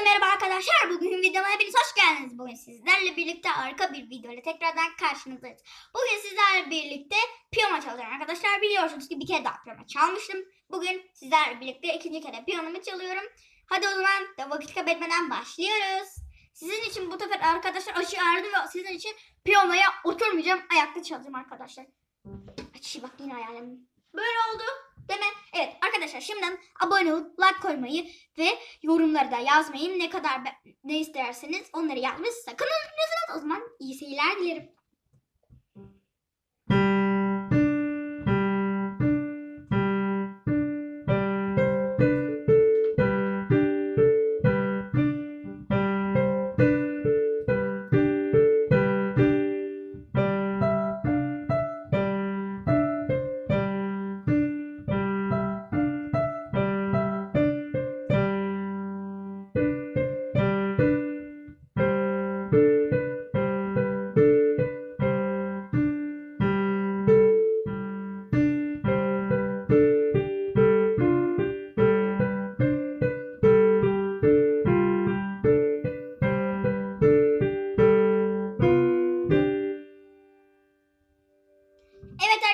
merhaba arkadaşlar. Bugün videoma hepiniz hoş geldiniz. Bugün sizlerle birlikte arka bir video ile tekrardan karşınızdayız. Bugün sizlerle birlikte piyano çalacağım arkadaşlar. Biliyorsunuz ki bir kere daha piyano çalmıştım. Bugün sizlerle birlikte ikinci kere piyanomu çalıyorum. Hadi o zaman da vakit kaybetmeden başlıyoruz. Sizin için bu sefer arkadaşlar aşı ağrıdı ve sizin için piyanoya oturmayacağım. Ayakta çalacağım arkadaşlar. Açı bak yine hayalim. Böyle oldu. Arkadaşlar şimdiden abone olup like koymayı ve yorumları da yazmayın. Ne kadar ne isterseniz onları yazmayı sakın unutmuyorsunuz. O zaman iyi seyirler dilerim.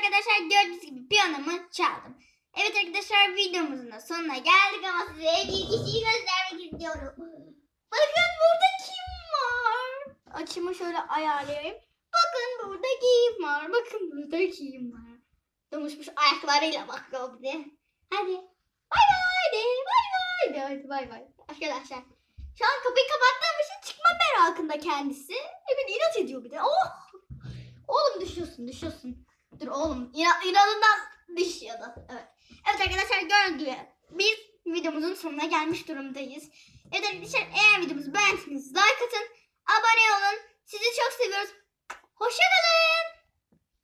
Arkadaşlar gördüğünüz gibi piyanomu çaldım. Evet arkadaşlar videomuzun da sonuna geldik ama size bir kişiyi göstermek istiyorum. Bakın burada kim var? Açımı şöyle ayarlayayım. Bakın burada kim var? Bakın burada kim var? Domuşmuş ayaklarıyla bakıyor bize. Hadi. Bay bay de. Bay bay de. Hadi bay bay. Arkadaşlar. Şu an kapıyı kapattığım için çıkma merakında kendisi. Evet inat ediyor bir de. Oh. Oğlum düşüyorsun düşüyorsun. Dur oğlum inan, inanılmaz düşüyordu. Evet. Evet arkadaşlar gördüğünüz biz videomuzun sonuna gelmiş durumdayız. Evet arkadaşlar eğer videomuzu beğendiyseniz like atın. Abone